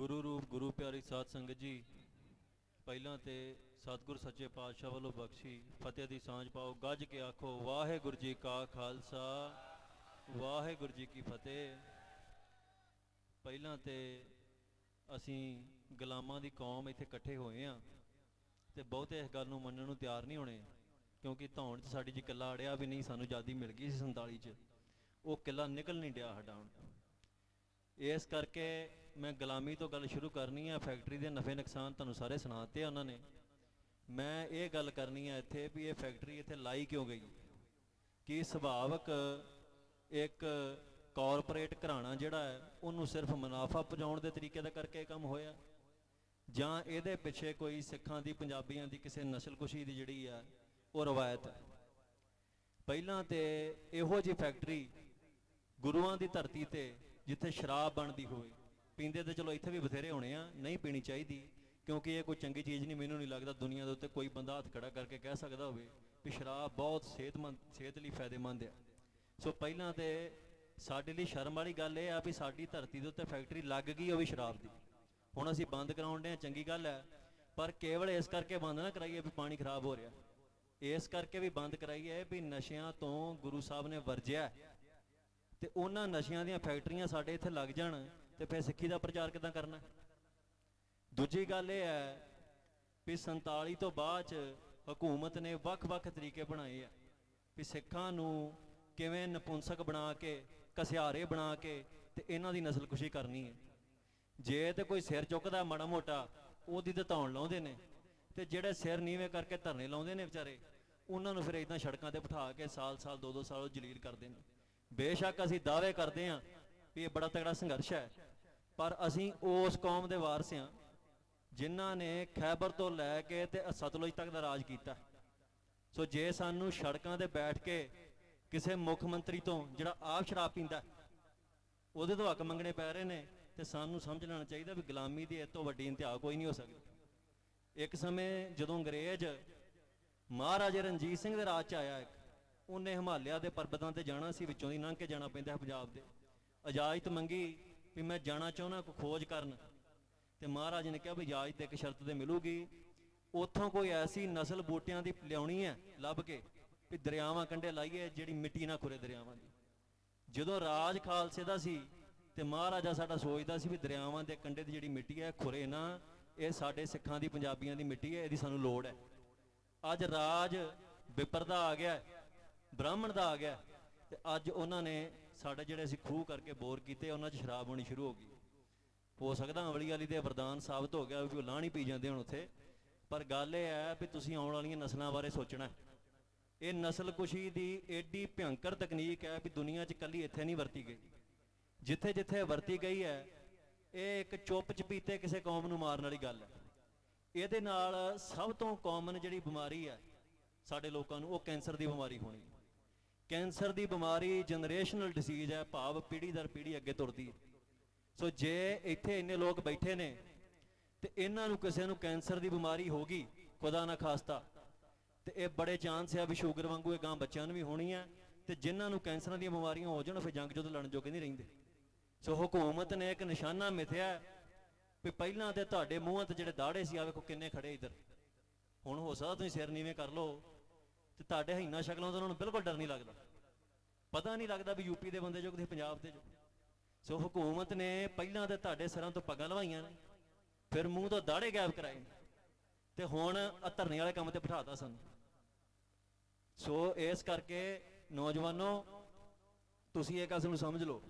ਗੁਰੂ ਰੂਪ, ਗੁਰੂ ਪਿਆਰੀ ਸਾਧ ਸੰਗਤ ਜੀ, ਪਹਿਲਾਂ ਤੇ ਸਤਿਗੁਰ ਸੱਚੇ ਪਾਤਸ਼ਾਹ ਵੱਲੋਂ ਬਖਸ਼ੀ, ਫਤਿਹ ਦੀ ਸਾਂਝ ਪਾਓ, ਗੱਜ ਕੇ ਆਖੋ, ਵਾਹਿਗੁਰੂ ਜੀ ਕਾ ਖਾਲਸਾ, ਵਾਹਿਗੁਰੂ ਜੀ ਕੀ ਫਤਿਹ। ਪਹਿਲਾਂ ਤੇ ਅਸੀਂ ਗੁਲਾਮਾਂ ਦੀ ਕੌਮ ਇੱਥੇ ਇਕੱਠੇ ਹੋਏ ਆ ਤੇ ਬਹੁਤੇ ਇਸ ਗੱਲ ਨੂੰ ਮੰਨਣ ਨੂੰ ਤਿਆਰ ਨਹੀਂ ਹੋਣੇ, ਕਿਉਂਕਿ ਧੌਣ 'ਚ ਸਾਡੀ ਜੀ ਕਿੱਲਾ ਅੜਿਆ ਵੀ ਨਹੀਂ, ਸਾਨੂੰ ਆਜ਼ਾਦੀ ਮਿਲ ਗਈ ਸੀ 47 'ਚ। ਉਹ ਕਿੱਲਾ ਨਿਕਲ ਨਹੀਂ ਡਿਆ ਸਾਡਾ ਹੁਣ। ਇਸ ਕਰਕੇ ਮੈਂ ਗੁਲਾਮੀ ਤੋਂ ਗੱਲ ਸ਼ੁਰੂ ਕਰਨੀ ਆ, ਫੈਕਟਰੀ ਦੇ ਨਫੇ ਨੁਕਸਾਨ ਤੁਹਾਨੂੰ ਸਾਰੇ ਸੁਣਾਤੇ ਆ ਉਹਨਾਂ ਨੇ। ਮੈਂ ਇਹ ਗੱਲ ਕਰਨੀ ਆ ਇੱਥੇ ਵੀ ਇਹ ਫੈਕਟਰੀ ਇੱਥੇ ਲਾਈ ਕਿਉਂ ਗਈ? ਕਿ ਸੁਭਾਵਕ ਇੱਕ ਕਾਰਪੋਰੇਟ ਘਰਾਣਾ ਜਿਹੜਾ ਹੈ, ਉਹਨੂੰ ਸਿਰਫ ਮੁਨਾਫਾ ਪਹੁੰਚਾਉਣ ਦੇ ਤਰੀਕੇ ਦਾ ਕਰਕੇ ਕੰਮ ਹੋਇਆ? ਜਾਂ ਇਹਦੇ ਪਿੱਛੇ ਕੋਈ ਸਿੱਖਾਂ ਦੀ, ਪੰਜਾਬੀਆਂ ਦੀ, ਕਿਸੇ ਨਸਲਕੁਸ਼ੀ ਦੀ ਜਿਹੜੀ ਆ, ਉਹ ਰਵਾਇਤ ਹੈ? ਪਹਿਲਾਂ ਤੇ ਇਹੋ ਜੀ ਫੈਕਟਰੀ ਗੁਰੂਆਂ ਦੀ ਧਰਤੀ ਤੇ ਜਿੱਥੇ ਸ਼ਰਾਬ ਬਣਦੀ ਹੋਵੇ ਪੀਂਦੇ ਤੇ ਚਲੋ ਇੱਥੇ ਵੀ ਬਥੇਰੇ ਹੋਣੇ ਆ, ਨਹੀਂ ਪੀਣੀ ਚਾਹੀਦੀ, ਕਿਉਂਕਿ ਇਹ ਕੋਈ ਚੰਗੀ ਚੀਜ਼ ਨਹੀਂ, ਮੈਨੂੰ ਨਹੀਂ ਲੱਗਦਾ ਦੁਨੀਆ ਦੇ ਉੱਤੇ ਕੋਈ ਬੰਦਾ ਹੱਥ ਖੜਾ ਕਰਕੇ ਕਹਿ ਸਕਦਾ ਹੋਵੇ ਵੀ ਸ਼ਰਾਬ ਬਹੁਤ ਸਿਹਤਮੰਦ, ਸਿਹਤ ਲਈ ਫਾਇਦੇਮੰਦ ਆ। ਸੋ ਪਹਿਲਾਂ ਤੇ ਸਾਡੇ ਲਈ ਸ਼ਰਮ ਵਾਲੀ ਗੱਲ ਇਹ ਆ ਵੀ ਸਾਡੀ ਧਰਤੀ ਦੇ ਉੱਤੇ ਫੈਕਟਰੀ ਲੱਗ ਗਈ ਉਹ ਵੀ ਸ਼ਰਾਬ ਦੀ। ਹੁਣ ਅਸੀਂ ਬੰਦ ਕਰਾਉਣ ਦੇ ਚੰਗੀ ਗੱਲ ਹੈ ਪਰ ਕੇਵਲ ਇਸ ਕਰਕੇ ਬੰਦ ਨਾ ਕਰਾਈਏ ਵੀ ਪਾਣੀ ਖਰਾਬ ਹੋ ਰਿਹਾ। ਇਸ ਕਰਕੇ ਵੀ ਬੰਦ ਕਰਾਈਏ ਵੀ ਨਸ਼ਿਆਂ ਤੋਂ ਗੁਰੂ ਸਾਹਿਬ ਨੇ ਵਰਜਿਆ। ਹੈ। ਤੇ ਉਹਨਾਂ ਨਸ਼ਿਆਂ ਦੀਆਂ ਫੈਕਟਰੀਆਂ ਸਾਡੇ ਇੱਥੇ ਲੱਗ ਜਾਣ ਤੇ ਫਿਰ ਸਿੱਖੀ ਦਾ ਪ੍ਰਚਾਰ ਕਿਦਾਂ ਕਰਨਾ? ਦੂਜੀ ਗੱਲ ਇਹ ਹੈ ਵੀ 47 ਤੋਂ ਬਾਅਦ ਚ ਹਕੂਮਤ ਨੇ ਵੱਖ-ਵੱਖ ਤਰੀਕੇ ਬਣਾਏ ਆ। ਵੀ ਸਿੱਖਾਂ ਨੂੰ ਕਿਵੇਂ ਨਪੁੰਸਕ ਬਣਾ ਕੇ, ਕਸਿਆਰੇ ਬਣਾ ਕੇ ਤੇ ਇਹਨਾਂ ਦੀ ਨਸਲਕੁਸ਼ੀ ਕਰਨੀ ਹੈ। ਜੇ ਤੇ ਕੋਈ ਸਿਰ ਚੁੱਕਦਾ ਮਾੜਾ ਮੋਟਾ, ਉਹਦੀ ਤਾਂ ਧੌਣ ਲਾਉਂਦੇ ਨੇ। ਤੇ ਜਿਹੜੇ ਸਿਰ ਨੀਵੇਂ ਕਰਕੇ ਧਰਨੇ ਲਾਉਂਦੇ ਨੇ ਵਿਚਾਰੇ, ਉਹਨਾਂ ਨੂੰ ਫਿਰ ਇਦਾਂ ਸੜਕਾਂ ਤੇ ਬਿਠਾ ਕੇ ਸਾਲ-ਸਾਲ, ਦੋ-ਦੋ ਸਾਲ ਉਹ ਜਲੀਲ ਕਰਦੇ ਨੇ। ਬੇਸ਼ੱਕ ਅਸੀਂ ਦਾਅਵੇ ਕਰਦੇ ਹਾਂ ਵੀ ਇਹ ਬੜਾ ਤਗੜਾ ਸੰਘਰਸ਼ ਹੈ। ਪਰ ਅਸੀਂ ਉਸ ਕੌਮ ਦੇ ਵਾਰਸ ਹਾਂ ਜਿਨ੍ਹਾਂ ਨੇ ਖੈਬਰ ਤੋਂ ਲੈ ਕੇ ਤੇ ਸਤਲੁਜ ਤੱਕ ਦਾ ਰਾਜ ਕੀਤਾ। ਸੋ ਜੇ ਸਾਨੂੰ ਸੜਕਾਂ ਤੇ ਬੈਠ ਕੇ ਕਿਸੇ ਮੁੱਖ ਮੰਤਰੀ ਤੋਂ ਜਿਹੜਾ ਆਪ ਸ਼ਰਾਬ ਪੀਂਦਾ, ਉਹਦੇ ਤੋਂ ਹੱਕ ਮੰਗਣੇ ਪੈ ਰਹੇ ਨੇ, ਤੇ ਸਾਨੂੰ ਸਮਝ ਲੈਣਾ ਚਾਹੀਦਾ ਵੀ ਗੁਲਾਮੀ ਦੀ ਇਹ ਤੋਂ ਵੱਡੀ ਇੰਤਹਾ ਕੋਈ ਨਹੀਂ ਹੋ ਸਕਦੀ। ਇੱਕ ਸਮੇਂ ਜਦੋਂ ਅੰਗਰੇਜ਼ ਮਹਾਰਾਜਾ ਰਣਜੀਤ ਸਿੰਘ ਦੇ ਰਾਜ ਚ ਆਇਆ ਉਹਨੇ ਹਿਮਾਲਿਆ ਦੇ ਪਰਬਤਾਂ ਤੇ ਜਾਣਾ ਸੀ, ਵਿੱਚੋਂ ਦੀ ਲੰਘ ਕੇ ਜਾਣਾ ਪੈਂਦਾ ਪੰਜਾਬ ਦੇ। ਇਜਾਜ਼ਤ ਮੰਗੀ ਵੀ ਮੈਂ ਜਾਣਾ ਚਾਹੁੰਦਾ ਕੋਈ ਖੋਜ ਕਰਨ। ਤੇ ਮਹਾਰਾਜ ਨੇ ਕਿਹਾ ਵੀ ਇਜਾਜ਼ਤ ਤੇ ਇੱਕ ਸ਼ਰਤ ਤੇ ਮਿਲੂਗੀ। ਉੱਥੋਂ ਕੋਈ ਐਸੀ ਨਸਲ ਬੂਟਿਆਂ ਦੀ ਲਿਆਉਣੀ ਹੈ ਲੱਭ ਕੇ ਵੀ ਦਰਿਆਵਾਂ ਕੰਢੇ ਲਾਈਏ ਜਿਹੜੀ ਮਿੱਟੀ ਨਾ ਖੁਰੇ ਦਰਿਆਵਾਂ ਦੀ। ਜਦੋਂ ਰਾਜ ਖਾਲਸੇ ਦਾ ਸੀ ਤੇ ਮਹਾਰਾਜਾ ਸਾਡਾ ਸੋਚਦਾ ਸੀ ਵੀ ਦਰਿਆਵਾਂ ਦੇ ਕੰਢੇ ਦੀ ਜਿਹੜੀ ਮਿੱਟੀ ਹੈ, ਖੁਰੇ ਨਾ, ਇਹ ਸਾਡੇ ਸਿੱਖਾਂ ਦੀ, ਪੰਜਾਬੀਆਂ ਦੀ ਮਿੱਟੀ ਹੈ, ਇਹਦੀ ਸਾਨੂੰ ਲੋੜ ਹੈ। ਅੱਜ ਰਾਜ ਵਿਪਰਦਾ ਆ ਗਿਆ, ਬ੍ਰਾਹਮਣ ਦਾ ਆ ਗਿਆ, ਤੇ ਅੱਜ ਉਹਨਾਂ ਨੇ ਸਾਡੇ ਜਿਹੜੇ ਅਸੀਂ ਖੂਹ ਕਰਕੇ ਬੋਰ ਕੀਤੇ, ਉਹਨਾਂ 'ਚ ਸ਼ਰਾਬ ਹੋਣੀ ਸ਼ੁਰੂ ਹੋ ਗਈ। ਹੋ ਸਕਦਾ ਅਮਲੀ ਵਾਲੀ ਦੇ ਵਰਦਾਨ ਸਾਬਤ ਹੋ ਗਿਆ ਵੀ ਉਹ ਲਾਹ ਨਹੀਂ ਪੀ ਜਾਂਦੇ ਹੁਣ ਉੱਥੇ। ਪਰ ਗੱਲ ਇਹ ਹੈ ਵੀ ਤੁਸੀਂ ਆਉਣ ਵਾਲੀਆਂ ਨਸਲਾਂ ਬਾਰੇ ਸੋਚਣਾ ਹੈ। ਇਹ ਨਸਲਕੁਸ਼ੀ ਦੀ ਏਡੀ ਭਿਅੰਕਰ ਤਕਨੀਕ ਹੈ ਵੀ ਦੁਨੀਆ 'ਚ ਕੱਲੀ ਇੱਥੇ ਨਹੀਂ ਵਰਤੀ ਗਈ। ਜਿੱਥੇ ਜਿੱਥੇ ਵਰਤੀ ਗਈ ਹੈ, ਇਹ ਇੱਕ ਚੁੱਪ ਚਪੀਤੇ ਕਿਸੇ ਕੌਮ ਨੂੰ ਮਾਰਨ ਵਾਲੀ ਗੱਲ ਹੈ। ਇਹਦੇ ਨਾਲ ਸਭ ਤੋਂ ਕਾਮਨ ਜਿਹੜੀ ਬਿਮਾਰੀ ਹੈ, ਸਾਡੇ ਲੋਕਾਂ ਨੂੰ ਉਹ ਕੈਂਸਰ ਦੀ ਬਿਮਾਰੀ ਹੋਣੀ। ਹੈ ਕੈਂਸਰ ਦੀ ਬਿਮਾਰੀ ਜਨਰੇਸ਼ਨਲ ਡਿਸੀਜ਼ ਹੈ, ਭਾਵ ਪੀੜ੍ਹੀ ਦਰ ਪੀੜ੍ਹੀ ਅੱਗੇ ਤੁਰਦੀ ਹੈ। ਸੋ ਜੇ ਇੱਥੇ ਇੰਨੇ ਲੋਕ ਬੈਠੇ ਨੇ, ਤੇ ਇਹਨਾਂ ਨੂੰ ਕਿਸੇ ਨੂੰ ਕੈਂਸਰ ਦੀ ਬਿਮਾਰੀ ਹੋ ਗਈ ਖੁਦਾ ਨਾ ਖਾਸਤਾ। ਤੇ ਇਹ ਬੜੇ ਚਾਂਸ ਆ ਵੀ ਸ਼ੂਗਰ ਵਾਂਗੂ ਇਹ ਗਾਂ ਬੱਚਿਆਂ ਨੂੰ ਵੀ ਹੋਣੀ ਆ ਤੇ ਜਿਨ੍ਹਾਂ ਨੂੰ ਕੈਂਸਰਾਂ ਦੀਆਂ ਬਿਮਾਰੀਆਂ ਹੋ ਜਾਣ ਫਿਰ ਜੰਗ ਜਦੋਂ ਲੜਨ ਜੋਗੇ ਨਹੀਂ ਰਹਿੰਦੇ। ਸੋ ਹਕੂਮਤ ਨੇ ਇੱਕ ਨਿਸ਼ਾਨਾ ਮਿਥਿਆ ਵੀ ਪਹਿਲਾਂ ਤੇ ਤੁਹਾਡੇ ਮੂੰਹਾਂ ਤੇ ਜਿਹੜੇ ਦਾੜੇ ਸੀ ਆ ਵੇਖੋ ਕਿੰਨੇ ਖੜੇ ਇੱਧਰ। ਹੁਣ ਹੋ ਸਕਦਾ ਤੁਸੀਂ ਸਿਰ ਨੀਵੇਂ ਕਰ ਲਓ। ਤੇ ਤੁਹਾਡੇ ਹੀਨਾ ਸ਼ਕਲਾਂ ਤੋਂ ਉਹਨਾਂ ਨੂੰ ਬਿਲਕੁਲ ਡਰ ਨਹੀਂ ਲੱਗਦਾ। ਪਤਾ ਨਹੀਂ ਲੱਗਦਾ ਵੀ ਯੂਪੀ ਦੇ ਬੰਦੇ ਜੋ ਕਿ ਪੰਜਾਬ ਦੇ ਜੋ। ਸੋ ਹਕੂਮਤ ਨੇ ਪਹਿਲਾਂ ਤੇ ਤੁਹਾਡੇ ਸਿਰਾਂ ਤੋਂ ਪੱਗਾਂ ਲਵਾਈਆਂ ਨੇ, ਫਿਰ ਮੂੰਹ ਤੋਂ ਦਾੜੇ ਗਾਇਬ ਕਰਾਏ ਤੇ ਹੁਣ ਆ ਧਰਨੇ ਵਾਲੇ ਕੰਮ ਤੇ ਬਿਠਾਤਾ ਸਾਨੂੰ। ਸੋ ਇਸ ਕਰਕੇ ਨੌਜਵਾਨੋ, ਤੁਸੀਂ ਇਹ ਗੱਲ ਨੂੰ ਸਮਝ ਲਓ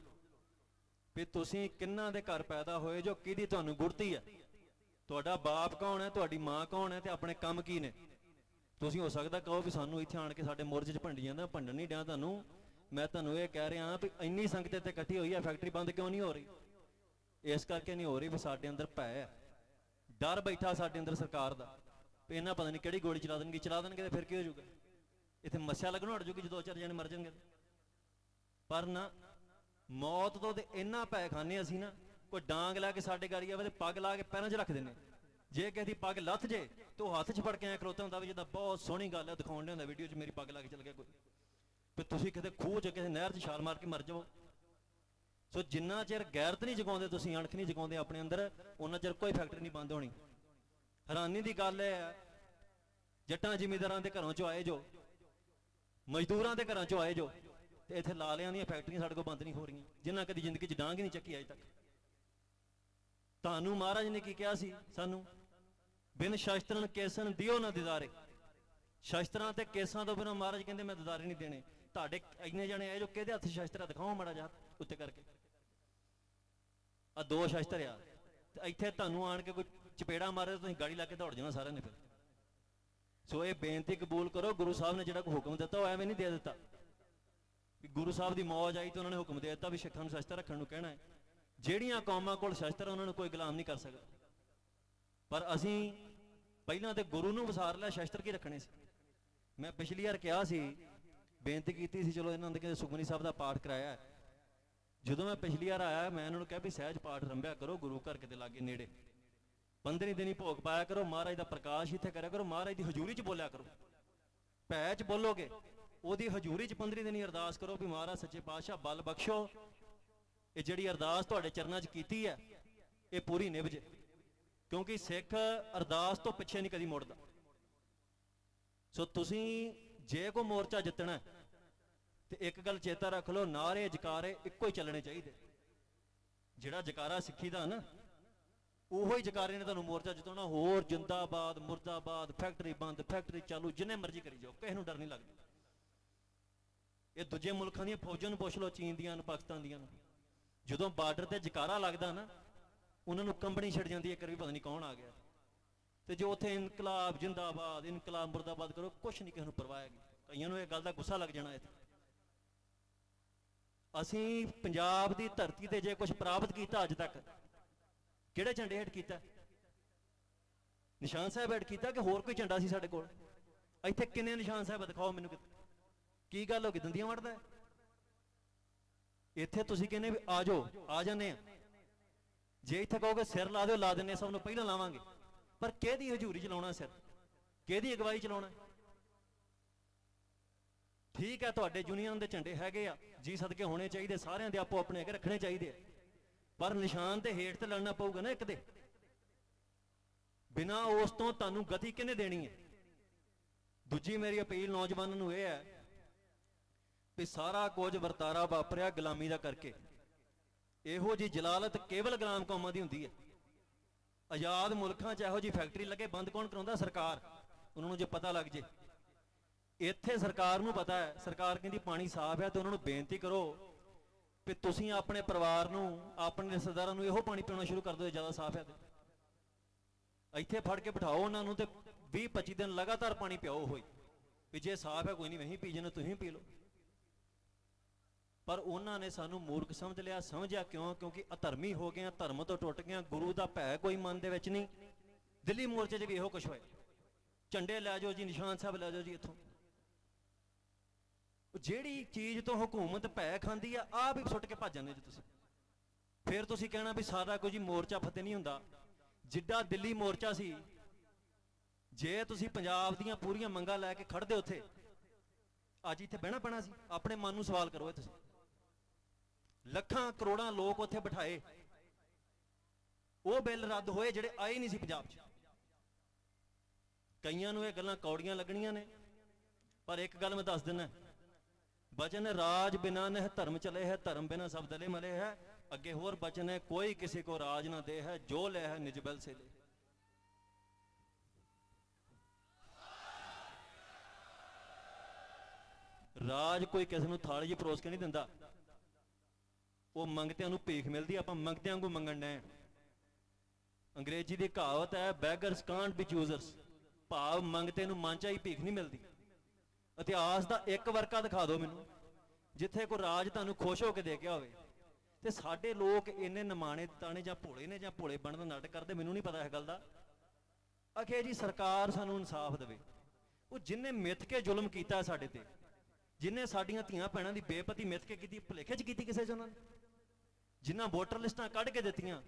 ਵੀ ਤੁਸੀਂ ਕਿੰਨਾਂ ਦੇ ਘਰ ਪੈਦਾ ਹੋਏ ਜੋ ਕਿਹਦੀ ਤੁਹਾਨੂੰ ਗੁੜਤੀ ਹੈ। ਤੁਹਾਡਾ ਬਾਪ ਕੌਣ ਹੈ, ਤੁਹਾਡੀ ਮਾਂ ਕੌਣ ਹੈ ਤੇ ਆਪਣੇ ਕੰਮ ਕੀ ਨੇ? ਤੁਸੀਂ ਹੋ ਸਕਦਾ ਕਹੋ ਵੀ ਸਾਨੂੰ ਇੱਥੇ ਆਣ ਕੇ ਸਾਡੇ ਮੁਰਜ 'ਚ ਭੰਡੀ ਜਾਂਦਾ ਭੰਡਣ ਨਹੀਂ ਡਿਆ ਤੁਹਾਨੂੰ। ਮੈਂ ਤੁਹਾਨੂੰ ਇਹ ਕਹਿ ਰਿਹਾ ਵੀ ਇੰਨੀ ਸੰਗਤ ਇੱਥੇ ਇਕੱਠੀ ਹੋਈ ਹੈ ਫੈਕਟਰੀ ਬੰਦ ਕਿਉਂ ਨਹੀਂ ਹੋ ਰਹੀ? ਇਸ ਕਰਕੇ ਨਹੀਂ ਹੋ ਰਹੀ ਵੀ ਸਾਡੇ ਅੰਦਰ ਭੈ ਹੈ। ਡਰ ਬੈਠਾ ਸਾਡੇ ਅੰਦਰ ਸਰਕਾਰ ਦਾ ਵੀ ਇਹਨਾਂ ਪਤਾ ਨਹੀਂ ਕਿਹੜੀ ਗੋਲੀ ਚਲਾ ਦੇਣਗੇ ਚਲਾ ਦੇਣਗੇ ਤੇ ਫਿਰ ਕੀ ਹੋ ਜਾਊਗਾ? ਇੱਥੇ ਮੱਸਿਆ ਲੱਗਣੋਂ ਹਟ ਜੂਗੀ ਜਦੋਂ ਚਾਰ ਜਣੇ ਮਰ ਜਾਣਗੇ ਪਰ ਨਾ, ਮੌਤ ਤੋਂ ਤੇ ਇੰਨਾ ਭੈ ਖਾਂਦੇ ਅਸੀਂ ਨਾ, ਕੋਈ ਡਾਂਗ ਲਾ ਕੇ ਸਾਡੇ ਗਾੜੀ ਆਵੇ ਤੇ ਪੱਗ ਲਾ ਕੇ ਪੈਰਾਂ 'ਚ ਰੱਖ ਦਿੰਦੇ ਜੇ ਕਿਸੇ ਦੀ ਪੱਗ ਲੱਥ ਜੇ, ਤੇ ਹੱਥ 'ਚ ਫੜ ਕੇ ਐ ਖਲੋਤਾ ਹੁੰਦਾ ਵੀ ਜਿੱਦਾਂ ਬਹੁਤ ਸੋਹਣੀ ਗੱਲ ਹੈ, ਦਿਖਾਉਣ ਦੇ ਹੁੰਦਾ ਵੀਡੀਓ 'ਚ, ਮੇਰੀ ਪੱਗ ਲੱਗ ਚੱਲ ਗਿਆ ਕੋਈ। ਵੀ ਤੁਸੀਂ ਕਿਤੇ ਖੂਹ 'ਚ, ਕਿਸੇ ਨਹਿਰ 'ਚ ਛਾਲ ਮਾਰ ਕੇ ਮਰ ਜਾਓ ਸੋ ਜਿੰਨਾ ਚਿਰ ਗੈਰਤ ਨਹੀਂ ਜਗਾਉਂਦੇ, ਤੁਸੀਂ ਅਣਖ ਨਹੀਂ ਜਗਾਉਂਦੇ ਆਪਣੇ ਅੰਦਰ, ਉਹਨਾਂ ਚਿਰ ਕੋਈ ਫੈਕਟਰੀ ਨਹੀਂ ਬੰਦ ਹੋਣੀ। ਹੈਰਾਨੀ ਦੀ ਗੱਲ ਹੈ, ਜੱਟਾਂ ਜ਼ਿਮੀਂਦਾਰਾਂ ਦੇ ਘਰਾਂ ਚੋਂ ਆਏ ਜੋ, ਮਜ਼ਦੂਰਾਂ ਦੇ ਘਰਾਂ ਚੋਂ ਆਏ ਜੋ, ਤੇ ਇੱਥੇ ਲਾਲਿਆਂ ਦੀਆਂ ਫੈਕਟਰੀਆਂ ਸਾਡੇ ਕੋਲ ਬੰਦ ਨਹੀਂ ਹੋ ਰਹੀਆਂ ਜਿਨ੍ਹਾਂ ਕਦੀ ਜ਼ਿੰਦਗੀ 'ਚ ਡਾਂਗ ਹੀ ਨਹੀਂ ਚੱਕੀ ਅਜੇ ਤੱਕ। ਤੁਹਾਨੂੰ ਮਹਾਰਾਜ ਨੇ ਕੀ ਕਿਹਾ ਸੀ ਸਾਨੂੰ? ਬਿਨ ਸ਼ਸਤਰਨ ਕੇਸਨ ਦਿਓ ਨਾ ਦਿਦਾਰੇ। ਸ਼ਸਤਰਾਂ ਤੇ ਕੇਸਾਂ ਤੋਂ ਬਿਨਾਂ ਮਹਾਰਾਜ ਕਹਿੰਦੇ, ਮੈਂ ਦਿਦਾਰੇ ਨਹੀਂ ਦੇਣੇ। ਤੁਹਾਡੇ ਇੰਨੇ ਜਣੇ ਆਏ ਜੋ ਕਿਹਦੇ ਹੱਥ ਸ਼ਸਤਰ ਦਿਖਾਓ ਮਾੜਾ ਜਿਹਾ ਉੱਤੇ ਕਰਕੇ। ਆ ਦੋ ਸ਼ਸਤਰ ਆ। ਤੇ ਇੱਥੇ ਤੁਹਾਨੂੰ ਆਣ ਕੇ ਕੋਈ ਚਪੇੜਾ ਮਾਰੇ ਤੁਸੀਂ ਗਾੜੀ ਲਾ ਕੇ ਦੌੜ ਜਾਣਾ ਸਾਰਿਆਂ ਨੇ ਫਿਰ। ਸੋ ਇਹ ਬੇਨਤੀ ਕਬੂਲ ਕਰੋ, ਗੁਰੂ ਸਾਹਿਬ ਨੇ ਜਿਹੜਾ ਕੋਈ ਹੁਕਮ ਦਿੱਤਾ ਉਹ ਐਵੇਂ ਨਹੀਂ ਦੇ ਦਿੱਤਾ। ਵੀ ਗੁਰੂ ਸਾਹਿਬ ਦੀ ਮੌਜ ਆਈ ਤੇ ਉਹਨਾਂ ਨੇ ਹੁਕਮ ਦੇ ਦਿੱਤਾ ਵੀ ਸਿੱਖਾਂ ਨੂੰ ਸ਼ਸਤਰ ਰੱਖਣ ਨੂੰ ਕਹਿਣਾ ਹੈ। ਜਿਹੜੀਆਂ ਕੌਮਾਂ ਕੋਲ ਸ਼ਸਤਰ ਉਹਨਾਂ ਨੂੰ ਕੋਈ ਗੁਲਾਮ ਨਹੀਂ ਕਰ ਸਕਦਾ। ਪਰ ਅਸੀਂ ਪਹਿਲਾਂ ਤੇ ਗੁਰੂ ਨੂੰ ਵਿਸਾਰ ਲਿਆ, ਸ਼ਸਤਰ ਕੀ ਰੱਖਣੇ ਸੀ? ਮੈਂ ਪਿਛਲੀ ਵਾਰ ਕਿਹਾ ਸੀ, ਬੇਨਤੀ ਕੀਤੀ ਸੀ, ਚਲੋ ਇਹਨਾਂ ਨੇ ਕਿ ਸੁਖਮਨੀ ਸਾਹਿਬ ਦਾ ਪਾਠ ਕਰਾਇਆ। ਜਦੋਂ ਮੈਂ ਪਿਛਲੀ ਵਾਰ ਆਇਆ, ਮੈਂ ਇਹਨਾਂ ਨੂੰ ਕਿਹਾ ਵੀ ਸਹਿਜ ਪਾਠ ਰੰਭਿਆ ਕਰੋ, ਗੁਰੂ ਘਰ ਕਿਤੇ ਲਾਗੇ ਨੇੜੇ। 15 ਦਿਨੀ ਭੋਗ ਪਾਇਆ ਕਰੋ, ਮਹਾਰਾਜ ਦਾ ਪ੍ਰਕਾਸ਼ ਇੱਥੇ ਕਰਿਆ ਕਰੋ, ਮਹਾਰਾਜ ਦੀ ਹਜ਼ੂਰੀ 'ਚ ਬੋਲਿਆ ਕਰੋ। ਭੈ 'ਚ ਬੋਲੋਗੇ, ਉਹਦੀ ਹਜ਼ੂਰੀ 'ਚ 15 ਦਿਨੀ ਅਰਦਾਸ ਕਰੋ ਵੀ ਮਹਾਰਾਜ ਸੱਚੇ ਪਾਤਸ਼ਾਹ ਬਲ ਬਖਸ਼ੋ। ਇਹ ਜਿਹੜੀ ਅਰਦਾਸ ਤੁਹਾਡੇ ਚਰਨਾਂ 'ਚ ਕੀਤੀ ਹੈ, ਇਹ ਪੂਰੀ ਨਿਭਜੇ ਕਿਉਂਕਿ ਸਿੱਖ ਅਰਦਾਸ ਤੋਂ ਪਿੱਛੇ ਨਹੀਂ ਕਦੀ ਮੁੜਦਾ। ਸੋ ਤੁਸੀਂ ਜੇ ਕੋ ਮੋਰਚਾ ਜਿੱਤਣਾ ਤੇ ਇੱਕ ਗੱਲ ਚੇਤਾ ਰੱਖ ਲਓ, ਨਾਰੇ ਜਕਾਰੇ ਇੱਕੋ ਹੀ ਚੱਲਣੇ ਚਾਹੀਦੇ। ਜਿਹੜਾ ਜਕਾਰਾ ਸਿੱਖੀ ਦਾ ਨਾ, ਉਹੋ ਹੀ ਜਕਾਰੇ ਨੇ ਤੁਹਾਨੂੰ ਮੋਰਚਾ ਜਿਤਾਉਣਾ। ਹੋਰ ਜਿੰਦਾਬਾਦ, ਮੁਰਦਾਬਾਦ, ਫੈਕਟਰੀ ਬੰਦ, ਫੈਕਟਰੀ ਚਾਲੂ, ਜਿੰਨੇ ਮਰਜ਼ੀ ਕਰੀ ਜਾਓ, ਕਿਸੇ ਨੂੰ ਡਰ ਨਹੀਂ ਲੱਗਦਾ। ਇਹ ਦੂਜੇ ਮੁਲਕਾਂ ਦੀਆਂ ਫੌਜਾਂ ਨੂੰ ਪੁੱਛ ਲਓ, ਚੀਨ ਦੀਆਂ ਨੂੰ, ਪਾਕਿਸਤਾਨ ਦੀਆਂ ਨੂੰ। ਜਦੋਂ ਬਾਰਡਰ ਤੇ ਜਕਾਰਾ ਲੱਗਦਾ ਨਾ ਉਹਨਾਂ ਨੂੰ ਕੰਬਣੀ ਛੱਡ ਜਾਂਦੀ ਹੈ ਕਰ ਵੀ ਪਤਾ ਨਹੀਂ ਕੌਣ ਆ ਗਿਆ। ਤੇ ਜੋ ਉੱਥੇ ਇਨਕਲਾਬ, ਜਿੰਦਾਬਾਦ, ਇਨਕਲਾਬ, ਮੁਰਦਾਬਾਦ ਕਰੋ, ਕੁਛ ਨਹੀਂ ਕਿਸੇ ਨੂੰ ਪਰਵਾਹ ਹੈਗੀ। ਕਈਆਂ ਨੂੰ ਇਹ ਗੱਲ ਦਾ ਗੁੱਸਾ ਲੱਗ ਜਾਣਾ ਇੱਥੇ। ਅਸੀਂ ਪੰਜਾਬ ਦੀ ਧਰਤੀ ਤੇ ਜੇ ਕੁਝ ਪ੍ਰਾਪਤ ਕੀਤਾ ਅੱਜ ਤੱਕ, ਕਿਹੜੇ ਝੰਡੇ ਹੇਠ ਕੀਤਾ? ਨਿਸ਼ਾਨ ਸਾਹਿਬ ਹੇਠ ਕੀਤਾ ਕਿ ਹੋਰ ਕੋਈ ਝੰਡਾ ਸੀ ਸਾਡੇ ਕੋਲ? ਇੱਥੇ ਕਿੰਨੇ ਨਿਸ਼ਾਨ ਸਾਹਿਬ ਦਿਖਾਓ ਮੈਨੂੰ ਕੀ ਗੱਲ ਹੋ ਗਈ? ਦੰਦੀਆਂ ਵੜਦਾ ਇੱਥੇ ਤੁਸੀਂ ਕਹਿੰਦੇ ਵੀ ਆ ਜਾਓ, ਆ ਜਾਂਦੇ ਆ ਜੇ ਇੱਥੇ ਕਹੋਗੇ ਸਿਰ ਲਾ ਦਿਓ ਲਾ ਦਿੰਨੇ ਆ, ਸਭ ਨੂੰ ਪਹਿਲਾਂ ਲਾਵਾਂਗੇ। ਪਰ ਕਿਹਦੀ ਹਜ਼ੂਰੀ ਚ ਲਾਉਣਾ ਸਿਰ? ਕਿਹਦੀ ਅਗਵਾਈ ਚ ਲਾਉਣਾ ਠੀਕ ਹੈ ਤੁਹਾਡੇ ਯੂਨੀਅਨ ਦੇ ਝੰਡੇ ਹੈਗੇ ਆ। ਜੀ ਸਦਕੇ ਹੋਣੇ ਚਾਹੀਦੇ ਸਾਰਿਆਂ ਦੇ ਆਪੋ ਆਪਣੇ ਅੱਗੇ ਰੱਖਣੇ ਚਾਹੀਦੇ ਆ। ਪਰ ਨਿਸ਼ਾਨ ਤੇ ਹੇਠ ਤੇ ਲੜਨਾ ਪਊਗਾ ਨਾ ਇੱਕ ਦੇ। ਬਿਨਾ ਉਸ ਤੋਂ ਤੁਹਾਨੂੰ ਗਤੀ ਕਿਹਨੇ ਦੇਣੀ ਹੈ? ਦੂਜੀ ਮੇਰੀ ਅਪੀਲ ਨੌਜਵਾਨਾਂ ਨੂੰ ਇਹ ਹੈ ਵੀ ਸਾਰਾ ਕੁਝ ਵਰਤਾਰਾ ਵਾਪਰਿਆ ਗੁਲਾਮੀ ਦਾ ਕਰਕੇ। ਇਹੋ ਜੀ ਜਲਾਲਤ ਕੇਵਲ ਗੁਲਾਮ ਕੌਮਾਂ ਦੀ ਹੁੰਦੀ ਹੈ। ਆਜ਼ਾਦ ਮੁਲਕਾਂ 'ਚ ਇਹੋ ਜੀ ਫੈਕਟਰੀ ਲੱਗੇ, ਬੰਦ ਕੌਣ ਕਰਾਉਂਦਾ? ਸਰਕਾਰ। ਉਹਨਾਂ ਨੂੰ ਜੇ ਪਤਾ ਲੱਗ ਜੇ। ਇੱਥੇ ਸਰਕਾਰ ਨੂੰ ਪਤਾ ਹੈ, ਸਰਕਾਰ ਕਹਿੰਦੀ ਪਾਣੀ ਸਾਫ਼ ਹੈ ਤੇ ਉਹਨਾਂ ਨੂੰ ਬੇਨਤੀ ਕਰੋ ਵੀ ਤੁਸੀਂ ਆਪਣੇ ਪਰਿਵਾਰ ਨੂੰ, ਆਪਣੇ ਰਿਸ਼ਤੇਦਾਰਾਂ ਨੂੰ ਇਹੋ ਪਾਣੀ ਪੀਣਾ ਸ਼ੁਰੂ ਕਰ ਦਿਓ ਜ਼ਿਆਦਾ ਸਾਫ਼ ਹੈ ਤੇ। ਇੱਥੇ ਫੜ ਕੇ ਬਿਠਾਓ ਉਹਨਾਂ ਨੂੰ ਤੇ 20 25 ਦਿਨ ਲਗਾਤਾਰ ਪਾਣੀ ਪਿਆਓ ਹੋਈ ਵੀ ਜੇ ਸਾਫ਼ ਹੈ, ਕੋਈ ਨਹੀਂ ਵਹੀਂ ਪੀ ਜਣਾ ਤੁਸੀਂ ਪੀ ਲਓ। ਪਰ ਉਹਨਾਂ ਨੇ ਸਾਨੂੰ ਮੂਰਖ ਸਮਝ ਲਿਆ, ਸਮਝਿਆ ਕਿਉਂ? ਕਿਉਂਕਿ ਅਧਰਮੀ ਹੋ ਗਏ ਆ, ਧਰਮ ਤੋਂ ਟੁੱਟ ਗਏ ਆ, ਗੁਰੂ ਦਾ ਭੈ ਕੋਈ ਮਨ ਦੇ ਵਿੱਚ ਨਹੀਂ। ਦਿੱਲੀ ਮੋਰਚੇ 'ਚ ਵੀ ਇਹੋ ਕੁਝ ਹੋਇਆ। ਝੰਡੇ ਲੈ ਜਾਓ ਜੀ, ਨਿਸ਼ਾਨ ਸਾਹਿਬ ਲੈ ਜਾਓ ਜੀ ਇੱਥੋਂ। ਜਿਹੜੀ ਚੀਜ਼ ਤੋਂ ਹਕੂਮਤ ਭੈ ਖਾਂਦੀ ਆ, ਆਪ ਵੀ ਸੁੱਟ ਕੇ ਭੱਜ ਜਾਂਦੇ ਜੀ ਤੁਸੀਂ। ਫਿਰ ਤੁਸੀਂ ਕਹਿਣਾ ਵੀ ਸਾਰਾ ਕੁਝ ਹੀ ਮੋਰਚਾ ਫਤਿਹ ਨਹੀਂ ਹੁੰਦਾ। ਜਿੱਡਾ ਦਿੱਲੀ ਮੋਰਚਾ ਸੀ, ਜੇ ਤੁਸੀਂ ਪੰਜਾਬ ਦੀਆਂ ਪੂਰੀਆਂ ਮੰਗਾਂ ਲੈ ਕੇ ਖੜਦੇ ਉੱਥੇ, ਅੱਜ ਇੱਥੇ ਬਹਿਣਾ ਪੈਣਾ ਸੀ। ਆਪਣੇ ਮਨ ਨੂੰ ਸਵਾਲ ਕਰੋ ਇਹ ਤੁਸੀਂ। ਲੱਖਾਂ ਕਰੋੜਾਂ ਲੋਕ ਉੱਥੇ ਬਿਠਾਏ। ਉਹ ਬਿੱਲ ਰੱਦ ਹੋਏ ਜਿਹੜੇ ਆਏ ਨਹੀਂ ਸੀ ਪੰਜਾਬ 'ਚ। ਕਈਆਂ ਨੂੰ ਇਹ ਗੱਲਾਂ ਕੌੜੀਆਂ ਲੱਗਣੀਆਂ ਨੇ। ਪਰ ਇੱਕ ਗੱਲ ਮੈਂ ਦੱਸ ਦਿੰਦਾ। ਬਚਨ ਰਾਜ ਬਿਨਾ ਨਹਿ, ਧਰਮ ਚਲੇ ਹੈ, ਧਰਮ ਬਿਨਾ ਸਭ ਦਲੇ ਮਲੇ ਹੈ। ਅੱਗੇ ਹੋਰ ਬਚਨ ਹੈ, ਕੋਈ ਕਿਸੇ ਕੋ ਰਾਜ ਨਾ ਦੇ ਹੈ, ਜੋ ਲੈ ਹੈ ਨਿਜ ਬਲ ਸੇ ਲੈ। ਰਾਜ ਕੋਈ ਕਿਸੇ ਨੂੰ ਥਾਲੀ 'ਚ ਪਰੋਸ ਕੇ ਨਹੀਂ ਦਿੰਦਾ। ਉਹ ਮੰਗਤਿਆਂ ਨੂੰ ਭੀਖ ਮਿਲਦੀ ਆਪਾਂ ਮੰਗਤਿਆਂ ਵਾਂਗੂ ਮੰਗਣ ਨੇ ਅੰਗਰੇਜ਼ੀ ਦੀ ਕਹਾਵਤ ਹੈ ਬੈਗਰਸ ਕਾਂਟ ਬੀ ਚੂਜ਼ਰਸ ਭਾਵ ਮੰਗਤੇ ਨੂੰ ਮਨ ਭੀਖ ਨਹੀਂ ਮਿਲਦੀ। ਇਤਿਹਾਸ ਦਾ ਇੱਕ ਵਰਕਾ ਦਿਖਾ ਦਿਓ ਮੈਨੂੰ, ਜਿੱਥੇ ਕੋਈ ਰਾਜ ਤੁਹਾਨੂੰ ਖੁਸ਼ ਹੋ ਕੇ ਦੇ ਗਿਆ ਹੋਵੇ। ਤੇ ਸਾਡੇ ਲੋਕ ਇੰਨੇ ਨਮਾਣੇ ਤਾਣੇ ਜਾਂ ਭੋਲੇ ਨੇ ਜਾਂ ਭੋਲੇ ਬਣਨ ਦਾ ਨਾਟਕ ਕਰਦੇ, ਮੈਨੂੰ ਨਹੀਂ ਪਤਾ ਇਸ ਗੱਲ ਦਾ। ਅਖੇ ਜੀ, ਸਰਕਾਰ ਸਾਨੂੰ ਇਨਸਾਫ ਦੇਵੇ। ਉਹ ਜਿਨਨੇ ਮਿੱਥ ਕੇ ਜ਼ੁਲਮ ਕੀਤਾ ਸਾਡੇ ਤੇ ਜਿਨਨੇ ਸਾਡੀਆਂ ਧੀਆਂ ਭੈਣਾਂ ਦੀ ਬੇਪਤੀ ਮਿੱਥ ਕੇ ਕੀਤੀ, ਭੁਲੇਖੇ 'ਚ ਕੀਤੀ ਕਿਸੇ 'ਚ ਉਹਨਾਂ ਨੇ? ਜਿਨ੍ਹਾਂ ਵੋਟਰ ਲਿਸਟਾਂ ਕੱਢ ਕੇ ਦਿੱਤੀਆਂ,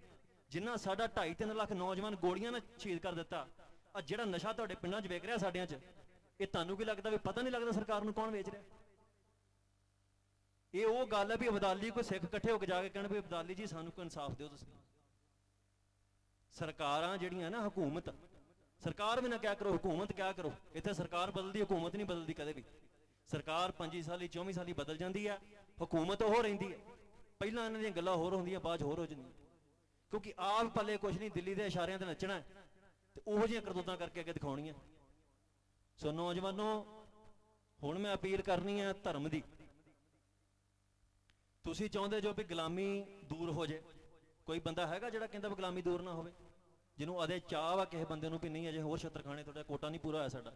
ਜਿਨ੍ਹਾਂ ਸਾਡਾ 2.5 ਲੱਖ ਨੌਜਵਾਨ ਗੋਲੀਆਂ ਨਾਲ ਸ਼ਹੀਦ ਕਰ ਦਿੱਤਾ ਆ ਜਿਹੜਾ ਨਸ਼ਾ ਤੁਹਾਡੇ ਪਿੰਡਾਂ 'ਚ ਵੇਚ ਰਿਹਾ ਸਾਡਿਆਂ 'ਚ, ਇਹ ਤੁਹਾਨੂੰ ਕੀ ਲੱਗਦਾ ਵੀ ਪਤਾ ਨਹੀਂ ਲੱਗਦਾ ਸਰਕਾਰ ਨੂੰ ਕੌਣ ਵੇਚ ਰਿਹਾ? ਇਹ ਉਹ ਗੱਲ ਹੈ ਵੀ ਅਬਦਾਲੀ ਕੋਈ ਸਿੱਖ ਇਕੱਠੇ ਹੋ ਕੇ ਜਾ ਕੇ ਕਹਿਣ ਵੀ ਅਬਦਾਲੀ ਜੀ ਸਾਨੂੰ ਕੋਈ ਇਨਸਾਫ ਦਿਓ ਤੁਸੀਂ। ਸਰਕਾਰਾਂ ਜਿਹੜੀਆਂ ਨਾ ਹਕੂਮਤ, ਸਰਕਾਰ ਵੀ ਨਾ ਕਿਆ ਕਰੋ, ਹਕੂਮਤ ਕਿਆ ਕਰੋ, ਇੱਥੇ ਸਰਕਾਰ ਬਦਲਦੀ, ਹਕੂਮਤ ਨਹੀਂ ਬਦਲਦੀ ਕਦੇ ਵੀ। ਸਰਕਾਰ 5 ਸਾਲੀ 24 ਸਾਲੀ ਬਦਲ ਜਾਂਦੀ ਆ, ਹਕੂਮਤ ਉਹ ਰਹਿੰਦੀ ਹੈ ਪਹਿਲਾਂ ਇਹਨਾਂ ਦੀਆਂ ਗੱਲਾਂ ਹੋਰ ਹੁੰਦੀਆਂ, ਬਾਅਦ ਹੋਰ ਹੋ ਜਾਂਦੀਆਂ। ਕਿਉਂਕਿ ਆਪ ਪੱਲੇ ਕੁਝ ਨਹੀਂ, ਦਿੱਲੀ ਦੇ ਇਸ਼ਾਰਿਆਂ ਤੇ ਨੱਚਣਾ ਤੇ ਉਹੋ ਜਿਹੀਆਂ ਕਰਤੂਤਾਂ ਕਰਕੇ ਅੱਗੇ ਦਿਖਾਉਣੀਆਂ। ਸੋ ਨੌਜਵਾਨੋ, ਹੁਣ ਮੈਂ ਅਪੀਲ ਕਰਨੀ ਹੈ ਧਰਮ ਦੀ। ਤੁਸੀਂ ਚਾਹੁੰਦੇ ਜੋ ਵੀ ਗੁਲਾਮੀ ਦੂਰ ਹੋ ਜਾਏ ਕੋਈ ਬੰਦਾ ਹੈਗਾ ਜਿਹੜਾ ਕਹਿੰਦਾ ਵੀ ਗੁਲਾਮੀ ਦੂਰ ਨਾ ਹੋਵੇ? ਜਿਹਨੂੰ ਅਦੇ ਚਾਹ ਵਾ ਕਿਸੇ ਬੰਦੇ ਨੂੰ ਵੀ ਨਹੀਂ, ਅਜੇ ਹੋਰ ਛੱਤਰ ਖਾਣੇ, ਤੁਹਾਡਾ ਕੋਟਾ ਨਹੀਂ ਪੂਰਾ ਹੋਇਆ ਸਾਡਾ।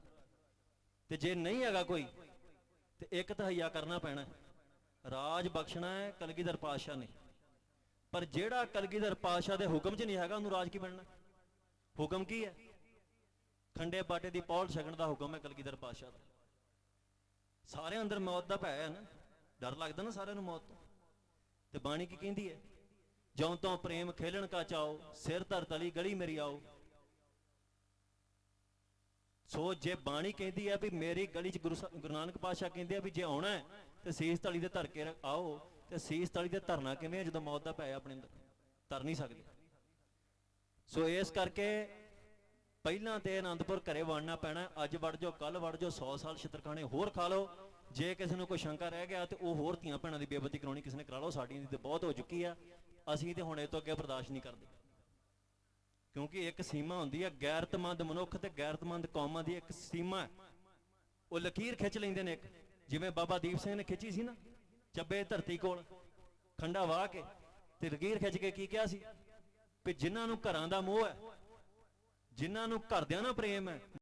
ਤੇ ਜੇ ਨਹੀਂ ਹੈਗਾ ਕੋਈ, ਤੇ ਇੱਕ ਤਹਈਆ ਕਰਨਾ ਪੈਣਾ ਰਾਜ ਬਖਸ਼ਣਾ ਹੈ, ਕਲਗੀਧਰ ਪਾਤਸ਼ਾਹ ਨੇ। ਪਰ ਜਿਹੜਾ ਕਲਗੀਧਰ ਪਾਤਸ਼ਾਹ ਦੇ ਹੁਕਮ 'ਚ ਨਹੀਂ ਹੈਗਾ, ਉਹਨੂੰ ਰਾਜ ਕੀ ਬਣਨਾ? ਹੁਕਮ ਕੀ ਹੈ? ਖੰਡੇ ਬਾਟੇ ਦੀ ਪੌਲ ਛਕਣ ਦਾ ਹੁਕਮ ਹੈ ਕਲਗੀਧਰ ਪਾਤਸ਼ਾਹ ਦਾ। ਸਾਰਿਆਂ ਅੰਦਰ ਮੌਤ ਦਾ ਭੈ ਹੈ ਨਾ। ਡਰ ਲੱਗਦਾ ਨਾ ਸਾਰਿਆਂ ਨੂੰ ਮੌਤ ਤੋਂ। ਤੇ ਬਾਣੀ ਕੀ ਕਹਿੰਦੀ ਹੈ? ਜਉ ਤੋਂ ਪ੍ਰੇਮ ਖੇਲਣ ਕਾ ਚਾਓ ਸਿਰ ਧਰ ਤਲੀ ਗਲੀ ਮੇਰੀ ਆਓ। ਸੋ ਜੇ ਬਾਣੀ ਕਹਿੰਦੀ ਹੈ ਵੀ ਮੇਰੀ ਗਲੀ 'ਚ ਗੁਰੂ ਗੁਰੂ ਨਾਨਕ ਪਾਤਸ਼ਾਹ ਕਹਿੰਦੇ ਆ ਵੀ ਜੇ ਆਉਣਾ ਹੈ ਤੇ ਸੀਸ ਤਲੀ ਦੇ ਧਰ ਕੇ ਆਓ ਤੇ ਸੀਸ ਤਲੀ ਤੇ ਧਰਨਾ ਕਿਵੇਂ ਜਦੋਂ ਮੌਤ ਦਾ ਪੈ ਆਪਣੇ ਅੰਦਰ ਧਰ ਨਹੀਂ ਸਕਦੇ। ਸੋ ਇਸ ਕਰਕੇ ਪਹਿਲਾਂ ਤੇ ਆਨੰਦਪੁਰ ਘਰੇ ਵੜਨਾ ਪੈਣਾ ਅੱਜ ਵੜ ਜਾਓ ਕੱਲ ਵੜ ਜਾਓ 100 ਸਾਲ ਛਿੱਤਰਖਾਣੇ ਹੋਰ ਖਾ ਲਓ। ਜੇ ਕਿਸੇ ਨੂੰ ਕੋਈ ਸ਼ੰਕਾ ਰਹਿ ਗਿਆ ਤੇ ਉਹ ਹੋਰ ਧੀਆਂ ਭੈਣਾਂ ਦੀ ਬੇਬਤੀ ਕਰਾਉਣੀ ਕਿਸੇ ਨੇ ਕਰਾ ਲਓ। ਸਾਡੀ ਦੀ ਤੇ ਬਹੁਤ ਹੋ ਚੁੱਕੀ ਆ। ਅਸੀਂ ਤੇ ਹੁਣ ਇਹ ਤੋਂ ਅੱਗੇ ਬਰਦਾਸ਼ਤ ਨਹੀਂ ਕਰਦੇ। ਕਿਉਂਕਿ ਇੱਕ ਸੀਮਾ ਹੁੰਦੀ ਹੈ ਗੈਰਤਮੰਦ ਮਨੁੱਖ ਤੇ ਗੈਰਤਮੰਦ ਕੌਮਾਂ ਦੀ ਇੱਕ ਸੀਮਾ ਉਹ ਲਕੀਰ ਖਿੱਚ ਲੈਂਦੇ ਨੇ ਇੱਕ। ਜਿਵੇਂ ਬਾਬਾ ਦੀਪ ਸਿੰਘ ਨੇ ਖਿੱਚੀ ਸੀ ਨਾ, ਚੱਬੇ ਧਰਤੀ ਕੋਲ, ਖੰਡਾ ਵਾਹ ਕੇ, ਤੇ ਲਕੀਰ ਖਿੱਚ ਕੇ ਕੀ ਕਿਹਾ ਸੀ? ਵੀ ਜਿਨ੍ਹਾਂ ਨੂੰ ਘਰਾਂ ਦਾ ਮੋਹ ਹੈ, ਜਿਨ੍ਹਾਂ ਨੂੰ ਘਰਦਿਆਂ ਨਾਲ ਪ੍ਰੇਮ ਹੈ